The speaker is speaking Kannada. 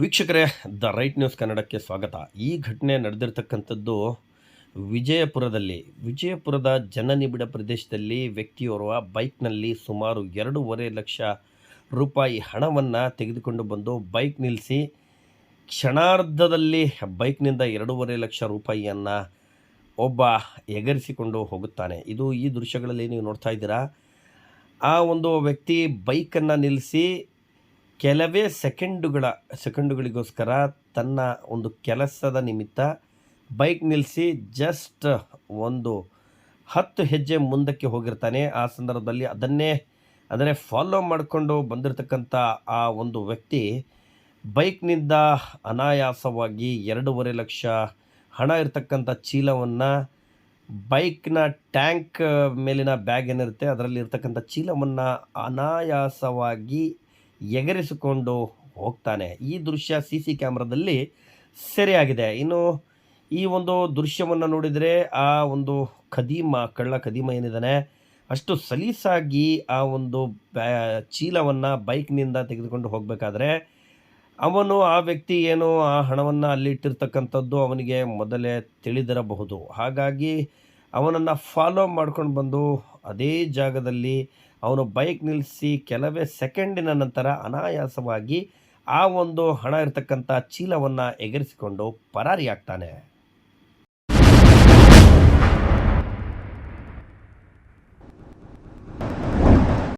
ವೀಕ್ಷಕರೇ, ದ ರೈಟ್ ನ್ಯೂಸ್ ಕನ್ನಡಕ್ಕೆ ಸ್ವಾಗತ. ಈ ಘಟನೆ ನಡೆದಿರ್ತಕ್ಕಂಥದ್ದು ವಿಜಯಪುರದಲ್ಲಿ. ವಿಜಯಪುರದ ಜನನಿಬಿಡ ಪ್ರದೇಶದಲ್ಲಿ ವ್ಯಕ್ತಿಯೋರ್ವ ಬೈಕ್ನಲ್ಲಿ ಸುಮಾರು ಎರಡೂವರೆ ಲಕ್ಷ ರೂಪಾಯಿ ಹಣವನ್ನು ತೆಗೆದುಕೊಂಡು ಬಂದು ಬೈಕ್ ನಿಲ್ಲಿಸಿ ಕ್ಷಣಾರ್ಧದಲ್ಲಿ ಬೈಕ್ನಿಂದ ಎರಡೂವರೆ ಲಕ್ಷ ರೂಪಾಯಿಯನ್ನು ಒಬ್ಬ ಎಗರಿಸಿಕೊಂಡು ಹೋಗುತ್ತಾನೆ. ಇದು ಈ ದೃಶ್ಯಗಳಲ್ಲಿ ನೀವು ನೋಡ್ತಾ ಇದ್ದೀರಾ? ಆ ಒಂದು ವ್ಯಕ್ತಿ ಬೈಕನ್ನು ನಿಲ್ಲಿಸಿ ಕೆಲವೇ ಸೆಕೆಂಡುಗಳ, ಸೆಕೆಂಡುಗಳಿಗೋಸ್ಕರ ತನ್ನ ಒಂದು ಕೆಲಸದ ನಿಮಿತ್ತ ಬೈಕ್ ನಿಲ್ಲಿಸಿ ಜಸ್ಟ್ ಒಂದು ಹತ್ತು ಹೆಜ್ಜೆ ಮುಂದಕ್ಕೆ ಹೋಗಿರ್ತಾನೆ. ಆ ಸಂದರ್ಭದಲ್ಲಿ ಅದನ್ನೇ ಅಂದರೆ ಫಾಲೋ ಮಾಡಿಕೊಂಡು ಬಂದಿರತಕ್ಕಂಥ ಆ ಒಂದು ವ್ಯಕ್ತಿ ಬೈಕ್ನಿಂದ ಅನಾಯಾಸವಾಗಿ ಎರಡೂವರೆ ಲಕ್ಷ ಹಣ ಇರತಕ್ಕಂಥ ಚೀಲವನ್ನು ಬೈಕ್ನ ಟ್ಯಾಂಕ್ ಮೇಲಿನ ಬ್ಯಾಗ್ ಏನಿರುತ್ತೆ, ಅದರಲ್ಲಿ ಇರ್ತಕ್ಕಂಥ ಚೀಲವನ್ನು ಅನಾಯಾಸವಾಗಿ ಎಗರಿಸಿಕೊಂಡು ಹೋಗ್ತಾನೆ. ಈ ದೃಶ್ಯ ಸಿ ಸಿ ಕ್ಯಾಮ್ರಾದಲ್ಲಿ ಸೆರೆಯಾಗಿದೆ. ಇನ್ನು ಈ ಒಂದು ದೃಶ್ಯವನ್ನು ನೋಡಿದರೆ ಆ ಒಂದು ಖದೀಮ, ಕಳ್ಳ ಖದೀಮ ಏನಿದ್ದಾನೆ, ಅಷ್ಟು ಸಲೀಸಾಗಿ ಆ ಒಂದು ಬ್ಯಾ, ಚೀಲವನ್ನು ಬೈಕ್ನಿಂದ ತೆಗೆದುಕೊಂಡು ಹೋಗಬೇಕಾದ್ರೆ ಅವನು, ಆ ವ್ಯಕ್ತಿ ಏನು ಆ ಹಣವನ್ನು ಅಲ್ಲಿ ಇಟ್ಟಿರ್ತಕ್ಕಂಥದ್ದು ಅವನಿಗೆ ಮೊದಲೇ ತಿಳಿದಿರಬಹುದು. ಹಾಗಾಗಿ ಅವನನ್ನು ಫಾಲೋ ಮಾಡ್ಕೊಂಡು ಬಂದು ಅದೇ ಜಾಗದಲ್ಲಿ ಅವನು ಬೈಕ್ ನಿಲ್ಲಿಸಿ ಕೆಲವೇ ಸೆಕೆಂಡಿನ ನಂತರ ಅನಾಯಾಸವಾಗಿ ಆ ಒಂದು ಹಣ ಇರತಕ್ಕಂಥ ಚೀಲವನ್ನು ಎಗರಿಸಿಕೊಂಡು ಪರಾರಿಯಾಗ್ತಾನೆ.